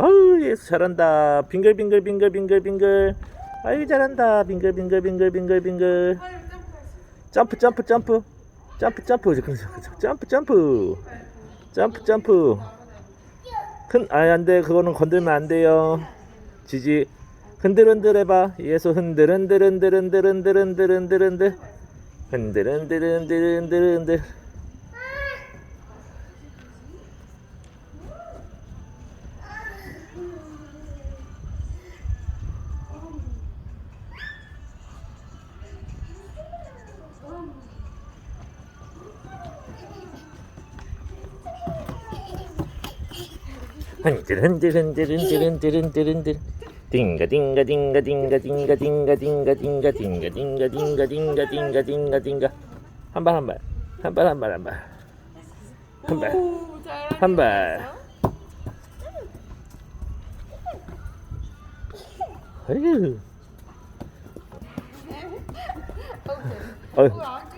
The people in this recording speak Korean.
아우 예수 잘한다. 빙글빙글 빙글빙글 빙글. 아유 잘한다. 빙글빙글 빙글빙글 빙글. 점프 점프 점프. 점프 점프. 점프 점프. 점프 점프. 큰 아이 안돼. 그거는 건들면 안 돼요. 지지. 흔들흔들 해봐. 예수 흔들 흔들 흔들 흔들 흔들 흔들 흔들 흔들 흔들. 흔들 흔들 흔들 흔들 흔들 흔들 흔들 흔들 흔들 흔들 흔들 딩가 딩가 딩가 딩가 딩가 딩가 딩가 딩가 딩가 딩가 딩가 딩가 딩가 딩가 딩가 한 발 한 발 한 발 한 발 한 발 한 발. 한 발. 어, 어휴?